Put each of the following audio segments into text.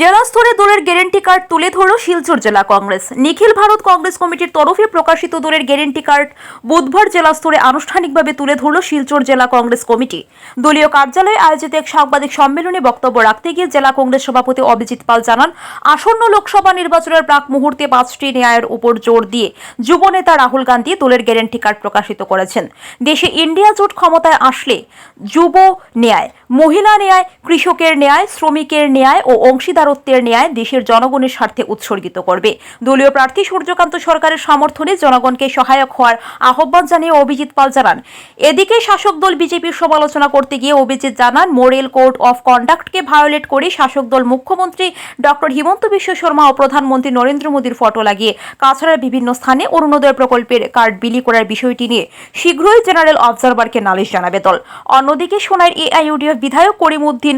জেলা স্তরে দলের গ্যারেন্টি কার্ড তুলে ধরল শিলচর জেলা কংগ্রেস। নিখিল ভারত কংগ্রেস কমিটির তরফে প্রকাশিত দলের গ্যারেন্টি কার্ড বুধবার জেলা স্তরে আনুষ্ঠানিকভাবে তুলে ধরল শিলচর জেলা কংগ্রেস কমিটি। দলীয় কার্যালয়ে আয়োজিত এক সাংবাদিক সম্মেলনে বক্তব্য রাখতে গিয়ে জেলা কংগ্রেস সভাপতি অভিজিৎ পাল জানান, আসন্ন লোকসভা নির্বাচনের প্রাক মুহূর্তে পাঁচটি ন্যায়ের উপর জোর দিয়ে যুব নেতা রাহুল গান্ধী দলের গ্যারেন্টি কার্ড প্রকাশিত করেছেন। দেশে ইন্ডিয়া জোট ক্ষমতায় আসলে যুব ন্যায়, মহিলা ন্যায়, কৃষকের ন্যায়, শ্রমিকের ন্যায় ও অংশীদারত্বের ন্যায় দেশের জনগণের স্বার্থে উৎসর্গিত করবে। দলীয় প্রার্থী সূর্যকান্ত সরকারের সমর্থনে জনগণকে সহায়ক হওয়ার আহ্বান জানিয়ে অভিজিৎ পাল জানান। এদিকে শাসক দল বিজেপির সমালোচনা করতে গিয়ে অভিজিৎ জানান, মোরেল কোড অফ কন্ডাক্টকে ভায়োলেট করে শাসক দল মুখ্যমন্ত্রী ডক্টর হিমন্ত বিশ্ব শর্মা ও প্রধানমন্ত্রী নরেন্দ্র মোদীর ফটো লাগিয়ে কাছাড়ার বিভিন্ন স্থানে অরুণোদয় প্রকল্পের কার্ড বিলি করার বিষয়টি নিয়ে শীঘ্রই জেনারেল অবজারভারকে নালিশ জানাবে দল। অন্যদিকে সোনার এআইইউডিএফ বিধায়ক করিমউদ্দিন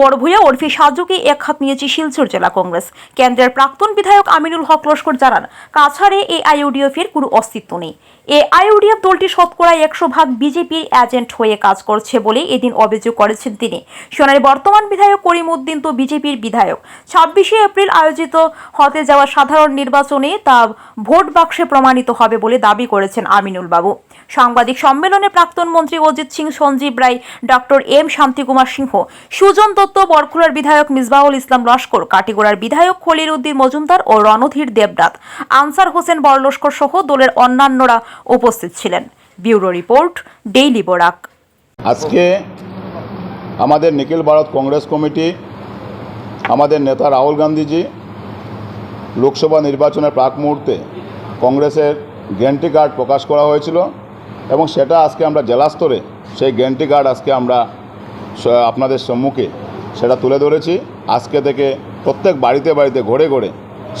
বড়ভূয়া ওরফে সাজুকে এক হাত নিয়েছে শিলচর জেলা কংগ্রেস। কেন্দ্রের প্রাক্তন বিধায়ক আমিনুল হক লস্কর জানান, কাছাড়ে এআইইউডিএফ এর কোনো অস্তিত্ব নেই। এআইইউডিএফ দলটি শতকরা একশো ভাগ বিজেপির এজেন্ট হয়ে কাজ করছে বলে এদিন অভিযোগ করেছেন তিনি। সোনার বর্তমান বিধায়ক করিম উদ্দিন তো বিজেপির বিধায়ক। ছাব্বিশে এপ্রিল আয়োজিত হতে যাওয়া সাধারণ নির্বাচনে তা ভোট বাক্সে প্রমাণিত হবে বলে দাবি করেছেন আমিনুল বাবু। সাংবাদিক সম্মেলনে প্রাক্তন মন্ত্রী অজিত সিং, সঞ্জীব রায় ডক্টর এম শান্তিকুমার সিংহ, সুজন দত্ত বরকুড়ার বিধায়ক মিসবাহুল ইসলাম লস্কর, কাটিগড়ার বিধায়ক খলিল উদ্দিন মজুমদার ও রণধীর দেবনাথ, আনসার হোসেন বড়লস্কর সহ দলের অন্যান্যরা উপস্থিত ছিলেন। Bureau report, daily Barak. আজকে আমাদের নিখিল ভারত কংগ্রেস কমিটি, আমাদের নেতা রাহুল গান্ধীজি লোকসভা নির্বাচনের প্রাক মুহূর্তে কংগ্রেসের গ্যান্টি কার্ড প্রকাশ করা হয়েছিল এবং সেটা আজকে আমরা জেলা স্তরে সেই গ্যান্টি কার্ড আজকে আমরা আপনাদের সম্মুখে সেটা তুলে ধরেছি। আজকে থেকে প্রত্যেক বাড়িতে বাড়িতে ঘরে ঘরে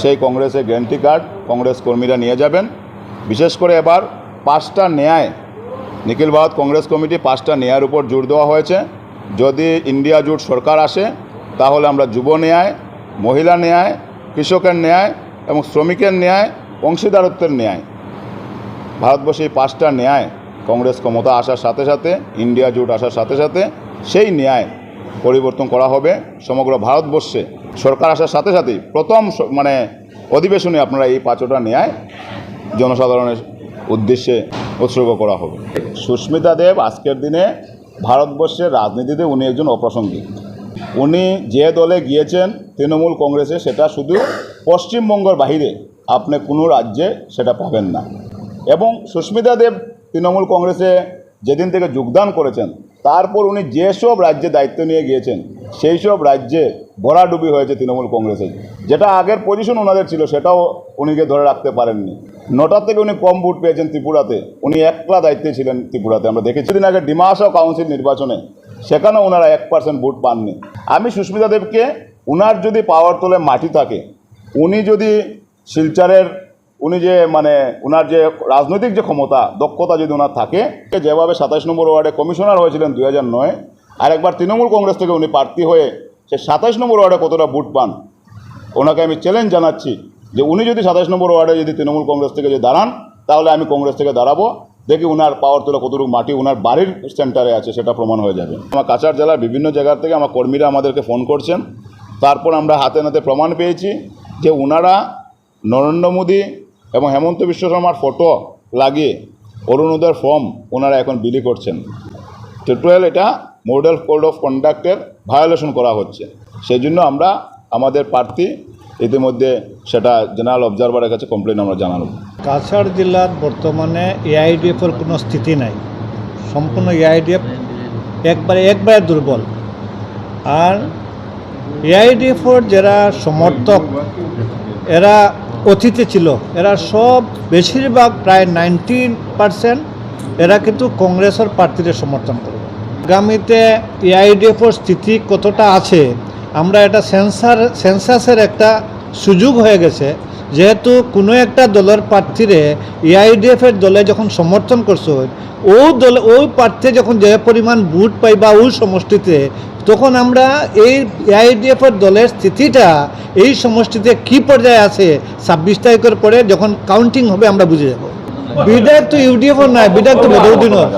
সেই কংগ্রেসের গ্যান্টি কার্ড কংগ্রেস কর্মীরা নিয়ে যাবেন। বিশেষ করে এবার পাঁচটা ন্যায়, নিখিল ভারত কংগ্রেস কমিটি পাঁচটা ন্যায়ের উপর জোর দেওয়া হয়েছে। যদি ইন্ডিয়া জোট সরকার আসে, তাহলে আমরা যুব ন্যায়, মহিলা ন্যায়, কৃষকের ন্যায় এবং শ্রমিকের ন্যায়, অংশীদারত্বের ন্যায়। ভারতবর্ষে এই পাঁচটা ন্যায় কংগ্রেস ক্ষমতা আসার সাথে সাথে, ইন্ডিয়া জোট আসার সাথে সাথে সেই ন্যায় পরিবর্তন করা হবে সমগ্র ভারতবর্ষে। সরকার আসার সাথে সাথেই প্রথম মানে অধিবেশনে আপনারা এই পাঁচটা ন্যায় জনসাধারণের উদ্দেশ্যে উৎসর্গ করা হবে। সুস্মিতা দেব আজকের দিনে ভারতবর্ষের রাজনীতিতে উনি একজন অপ্রাসঙ্গিক। উনি যে দলে গিয়েছেন তৃণমূল কংগ্রেসে, সেটা শুধু পশ্চিমবঙ্গের বাহিরে আপনি কোনো রাজ্যে সেটা পাবেন না। এবং সুস্মিতা দেব তৃণমূল কংগ্রেসে যেদিন থেকে যোগদান করেছেন তারপর উনি যেসব রাজ্যে দায়িত্ব নিয়ে গিয়েছেন সেই সব রাজ্যে ভরাডুবি হয়েছে তৃণমূল কংগ্রেসের। যেটা আগের পজিশন ওনাদের ছিল, সেটাও উনিকে ধরে রাখতে পারেননি। নটা থেকে উনি কম ভোট পেয়েছেন ত্রিপুরাতে, উনি একলা দায়িত্বে ছিলেন ত্রিপুরাতে। আমরা দেখেছি দিন আগে ডিমাসা কাউন্সিল নির্বাচনে, সেখানেও ওনারা এক পার্সেন্ট ভোট পাননি। আমি সুস্মিতা দেবকে, উনার যদি পাওয়ার তোলে মাটি থাকে, উনি যদি শিলচরের উনি যে মানে ওনার যে রাজনৈতিক যে ক্ষমতা, দক্ষতা যদি ওনার থাকে যেভাবে সাতাশ নম্বর ওয়ার্ডে কমিশনার হয়েছিলেন দুই হাজার নয় আর একবার তৃণমূল কংগ্রেস থেকে উনি প্রার্থী হয়ে সে সাতাশ নম্বর ওয়ার্ডে কতটা ভোট পান, ওনাকে আমি চ্যালেঞ্জ জানাচ্ছি যে উনি যদি সাতাশ নম্বর ওয়ার্ডে যদি তৃণমূল কংগ্রেস থেকে যদি দাঁড়ান, তাহলে আমি কংগ্রেস থেকে দাঁড়াবো, দেখি উনার পাওয়ার তোলা কতটুকু মাটি উনার বাড়ির সেন্টারে আছে, সেটা প্রমাণ হয়ে যাবে। আমার কাছাড় জেলার বিভিন্ন জায়গা থেকে আমার কর্মীরা আমাদেরকে ফোন করছেন, তারপর আমরা হাতে নাতে প্রমাণ পেয়েছি যে উনারা নরেন্দ্র মোদী এবং হেমন্ত বিশ্ব শর্মার ফটো লাগিয়ে অরুণোদয়ের ফর্ম ওনারা এখন বিলি করছেন। টোটাল এটা মডেল কোড অফ কন্ডাক্টের ভায়োলেশন করা হচ্ছে। সেই জন্য আমরা আমাদের প্রার্থী ইতিমধ্যে সেটা জেনারেল অবজারভারের কাছে কমপ্লেন আমরা জানাব কাছাড় জেলার বর্তমানে এআইডিএফের কোনো স্থিতি নাই। সম্পূর্ণ এআইডিএফ একবারে একবারে দুর্বল। আর এআইডিএফর যারা সমর্থক, এরা অতীতে ছিল। এরা সব বেশিরভাগ প্রায় নাইনটি পারসেন্ট এরা কিন্তু কংগ্রেসের প্রার্থীদের সমর্থন করবে আগামীতে এআইডিএফর স্থিতি কতটা আছে, আমরা এটা সেন্সার, সেন্সাসের একটা সুযোগ হয়ে গেছে। যেহেতু কোনো একটা দলের প্রার্থীরে এআইডিএফের দলে যখন সমর্থন করছে, ও দলে ওই প্রার্থী যখন যে পরিমাণ ভোট পাই বা ওই সমষ্টিতে, তখন আমরা এই এআইডিএফের দলের স্থিতিটা, এই সমষ্টিতে কি পর্যায়ে আছে ছাব্বিশ তারিখের পরে যখন কাউন্টিং হবে আমরা বুঝে যাব। বিধায়ক তো ইউডিএফ নাই বিধায়ক তো বদরুদ্দিনের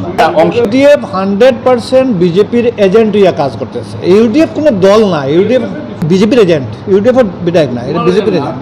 অংশ ইউডিএফ হান্ড্রেড পার্সেন্ট বিজেপির এজেন্ট ইয়া কাজ করতেছে। ইউডিএফ কোনো দল না ইউডিএফ বিজেপির এজেন্ট ইউডিএফ বিধায়ক না, এটা বিজেপির এজেন্ট